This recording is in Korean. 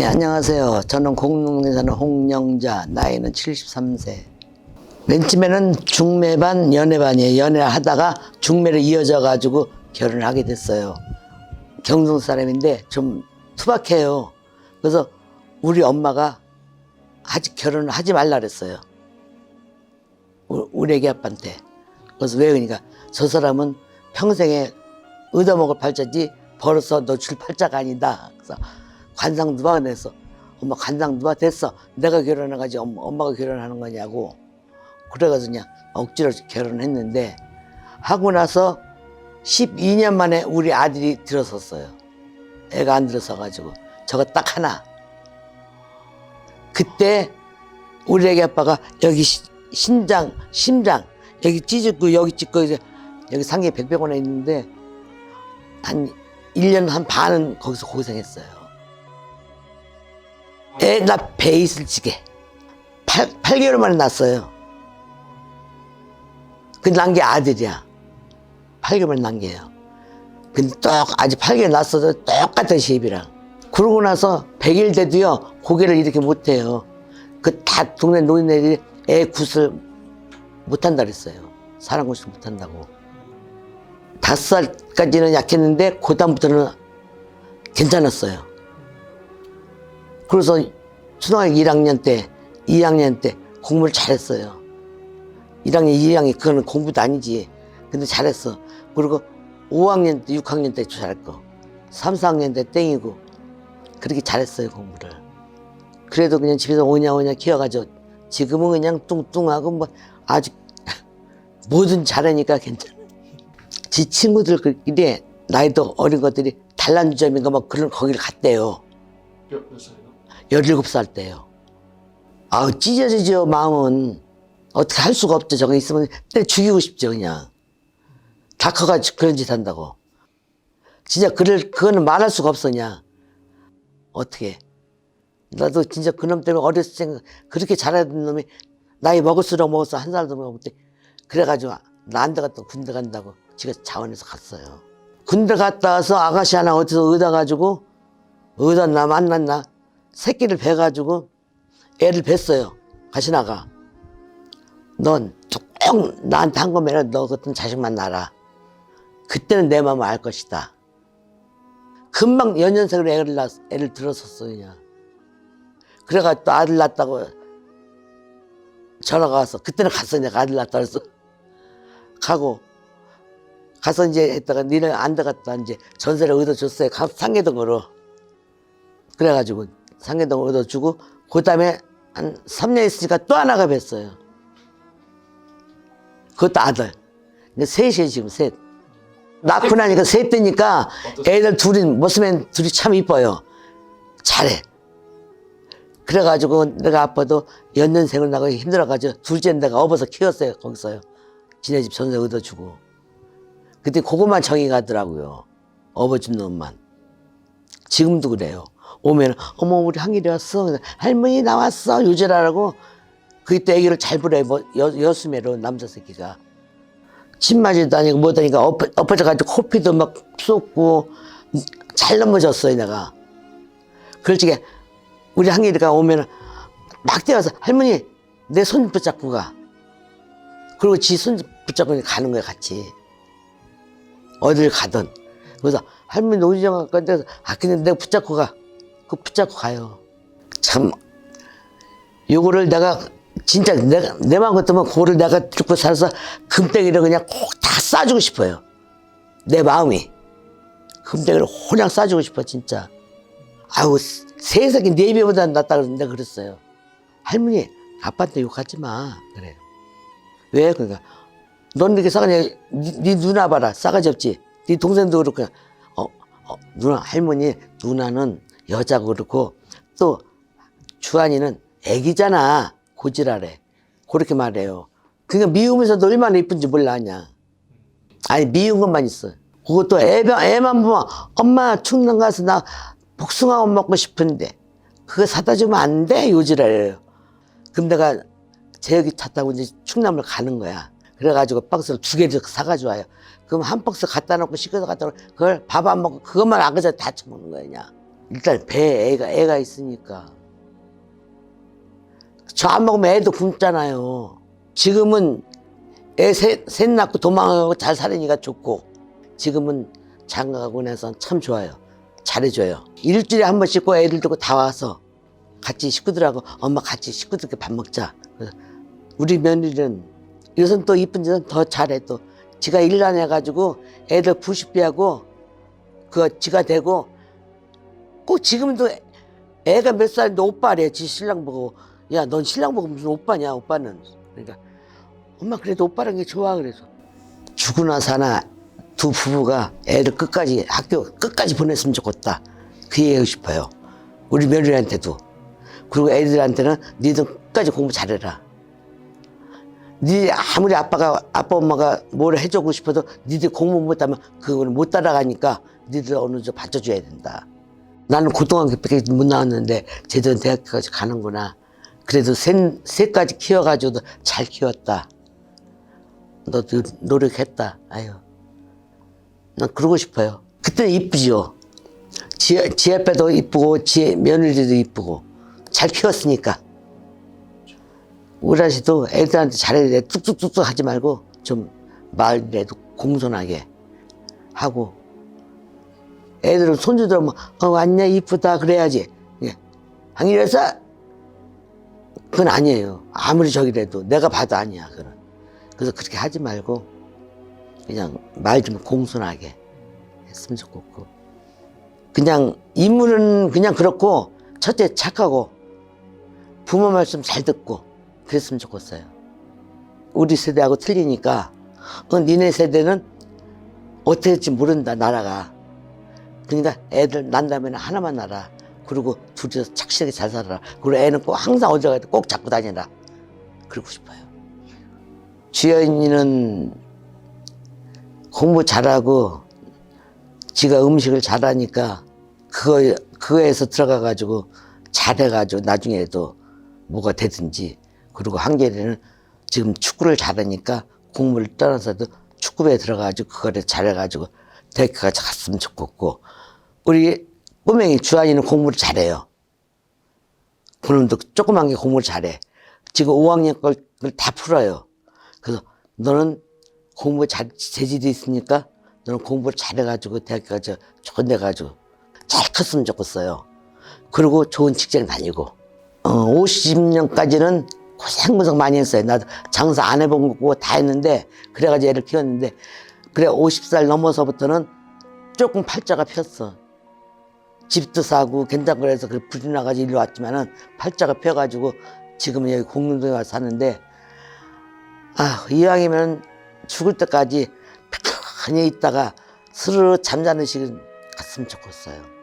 네, 안녕하세요. 저는 공릉에 사는 홍영자, 나이는 73세. 맨 처음에는 중매반, 연애반이에요. 연애를 하다가 중매로 이어져 가지고 결혼을 하게 됐어요. 경동 사람인데 좀 투박해요. 그래서 우리 엄마가 아직 결혼을 하지 말라 그랬어요. 우- 우리 애기 아빠한테. 그래서 왜 그러니까 저 사람은 평생에 얻어먹을 팔자지 벌어서 너 줄 팔자가 아니다. 그래서 관상 누가 냈어? 엄마 관상 누가 됐어? 내가 결혼해가지 엄마, 엄마가 결혼하는 거냐고. 그래가지고 그냥 억지로 결혼했는데 하고 나서 12년 만에 우리 아들이 들어섰어요. 애가 안 들어서가지고 저거 딱 하나. 그때 우리 애기 아빠가 여기 시- 신장, 심장 여기 찢었고 여기 찢고 이제 여기 상계 백병원에 있는데 한 1년 한 반은 거기서 고생했어요. 애 나 배 있을 지게 8, 8개월 만에 낳았어요. 그 난 게 아들이야. 8개월 만에 난 게요. 근데 똑 아직 8개월 낳았어도 똑같은 시입이랑. 그러고 나서 100일 돼도요 고개를 이렇게 못해요. 그 다 동네 노인네들이 애 굿을 못한다 그랬어요. 사람 굿을 못한다고. 다섯 살까지는 약했는데 그 다음부터는 괜찮았어요. 그래서 초등학교 1학년 때, 2학년 때 공부를 잘했어요. 1학년, 2학년 그거는 공부도 아니지. 근데 잘했어. 그리고 5학년 때, 6학년 때 잘했고, 3, 4학년 때 땡이고 그렇게 잘했어요 공부를. 그래도 그냥 집에서 오냐 오냐 키워가지고 지금은 그냥 뚱뚱하고 뭐 아직 뭐든 잘하니까 괜찮아. 지 친구들끼리 나이도 어린 것들이 단란주점인가 뭐 그런 거기를 갔대요. 몇, 몇 살이요? 17살 때요. 아우 찢어지죠 마음은. 어떻게 할 수가 없죠. 저거 있으면 때 죽이고 싶죠 그냥. 다 커가지고 그런 짓 한다고. 진짜 그를 그거는 말할 수가 없어 그냥. 어떻게. 나도 진짜 그놈 때문에 어렸을 때 그렇게 잘하던 놈이 나이 먹을수록 먹었어 한 살도 먹었대. 그래가지고 나안 들어갔다 군대 간다고 지가 자원해서 갔어요. 군대 갔다 와서 아가씨 하나 어디서 얻어가지고 얻었나 만났나 새끼를 베가지고 애를 뱄어요. 가시나가. 넌꼭 나한테 한 거면 너 같은 자식만 낳아라. 그때는 내 마음을 알 것이다. 금방 연년생으로 애를 낳, 애를 들었었어 그냥. 그래가 또 아들 낳았다고 전화가 와서 그때는 갔어 내가 아들 낳았다 그래서 가고 가서 이제 했다가 니네 안 들어갔다 이제 전세를 얻어줬어요. 가- 상계동으로. 그래가지고 상계동 얻어주고 그 다음에 한 3년 있으니까 또 하나가 뵀어요. 그것도 아들. 근데 셋이에요 지금 셋. 낳고 나니까 셋 되니까 애들 둘이 모습엔 둘이 참 이뻐요. 잘해. 그래가지고 내가 아빠도 연년생을 나가기 힘들어가지고 둘째 내가 업어서 키웠어요 거기서요. 지네 집 전세 얻어주고. 그때 그것만 정이 가더라고요. 업어준 놈만. 지금도 그래요. 오면 어머 우리 한길이 왔어. 할머니 나왔어. 요절하라고 그때 애기를 잘 부려요. 뭐 여, 여수매로 남자 새끼가. 침 맞이도 아니고 뭐다니까 엎어, 엎어져가지고 코피도 막 쏟고 잘 넘어졌어요 내가. 그렇지 우리 한길이가 오면 막 뛰어서 할머니 내 손 붙잡고 가. 그리고 지 손 붙잡고 가는 거야 같이. 어딜 가든. 그래서 할머니 노지정 갈 건데, 아, 그냥 내가 붙잡고 가. 그 붙잡고 가요. 참, 요거를 내가, 진짜 내가, 내 마음 같으면 그거를 내가 죽고 살아서 금덩이를 그냥 꼭 다 싸주고 싶어요. 내 마음이. 금덩이를 그냥 싸주고 싶어, 진짜. 아우, 세상에 네 배보다 낫다 그러는데 그랬어요. 할머니, 아빠한테 욕하지 마. 그래. 왜? 그러니까, 넌 이렇게 싸가지, 네, 네 누나 봐라. 싸가지 없지. 네 동생도 그렇고, 어, 어, 누나, 할머니, 누나는 여자고 그렇고, 또, 주한이는 애기잖아. 고지랄해. 그렇게 말해요. 그러니까 미우면서도 얼마나 이쁜지 몰라냐. 아니, 미운 것만 있어. 그것도 애병, 애만 보면, 엄마 충남 가서 나 복숭아 먹고 싶은데, 그거 사다 주면 안 돼. 요지랄해요. 그럼 내가 제여기 차 타고 이제 충남을 가는 거야. 그래가지고 박스를 두 개를 사가지고 와요. 그럼 한 박스 갖다 놓고 시켜서 갖다 놓고 그걸 밥 안 먹고 그것만 아그저 다 처먹는 그냥. 일단 배에 애가, 애가 있으니까. 저 안 먹으면 애도 굶잖아요. 지금은 애 셋, 셋 낳고 도망가고 잘 살으니까 좋고, 지금은 장가가고 나서 참 좋아요. 잘해줘요. 일주일에 한 번씩 꼭 애들 두고 다 와서 같이 식구들하고 엄마 같이 식구들끼리 밥 먹자. 우리 며느리는 요즘 또 이쁜 짓은 더 잘해 또. 지가 일난 해가지고 애들 부식비하고 그거 지가 되고 꼭 지금도 애- 애가 몇 살인데 오빠래. 지 신랑 보고 야 넌 신랑 보고 무슨 오빠냐 오빠는. 그러니까 엄마 그래도 오빠란 게 좋아 그래서 죽으나 사나 두 부부가 애를 끝까지 학교 끝까지 보냈으면 좋겠다. 그 얘기하고 싶어요. 우리 며느리한테도. 그리고 애들한테는 니들 끝까지 공부 잘해라. 니 아무리 아빠가 아빠 엄마가 뭘 해주고 싶어도 니들 공부 못하면 그거는 못 따라가니까 니들 어느 정도 받쳐줘야 된다. 나는 고등학교밖에 못 나왔는데 제대로 대학까지 가는구나. 그래도 셋, 셋까지 키워가지고도 잘 키웠다. 너도 노력했다. 아유. 난 그러고 싶어요. 그때 이쁘죠. 지, 지 아빠도 이쁘고 지 며느리도 이쁘고 잘 키웠으니까. 우리 아저씨도 애들한테 잘해야 돼. 뚝뚝뚝뚝 하지 말고 좀 말이라도 공손하게 하고 애들은 손주들 오면 어 왔냐 이쁘다 그래야지. 예. 항일에서 그건 아니에요. 아무리 저기라도 내가 봐도 아니야. 그건. 그래서 그렇게 하지 말고 그냥 말 좀 공손하게 했으면 좋겠고 그냥 인물은 그냥 그렇고 첫째 착하고 부모 말씀 잘 듣고 그랬으면 좋겠어요. 우리 세대하고 틀리니까 어, 니네 세대는 어떻게 될지 모른다 나라가 그러니까 애들 난다면 하나만 낳아 그리고 둘이서 착실하게 잘 살아라. 그리고 애는 꼭 항상 어디 가도 꼭 잡고 다니라. 그러고 싶어요. 주연이는 공부 잘하고 지가 음식을 잘하니까 그거 그거에서 들어가 가지고 잘해 가지고 나중에도 뭐가 되든지. 그리고 한결이는 지금 축구를 잘하니까 공부를 떠나서도 축구부에 들어가 가지고 그거를 잘해 가지고 대학까지 갔으면 좋겠고 우리 꼬맹이 주한이는 공부를 잘해요. 그놈도 조그만 게 공부를 잘해. 지금 5학년 걸 다 풀어요. 그래서 너는 공부 잘 재질이 있으니까 너는 공부를 잘해가지고 대학까지 좋은 데 가지고 잘 컸으면 좋겠어요. 그리고 좋은 직장 다니고 어, 50년까지는 고생 고생 많이 했어요. 나도 장사 안 해본 거고 다 했는데 그래가지고 애를 키웠는데 그래 50살 넘어서부터는 조금 팔자가 폈어. 집도 사고 괜찮고 그 불이 나가지고 일로 왔지만은 팔자가 펴가지고 지금은 여기 공릉동에 와서 사는데 아 이왕이면 죽을 때까지 편히 있다가 스르르 잠자는 시간 갔으면 좋겠어요.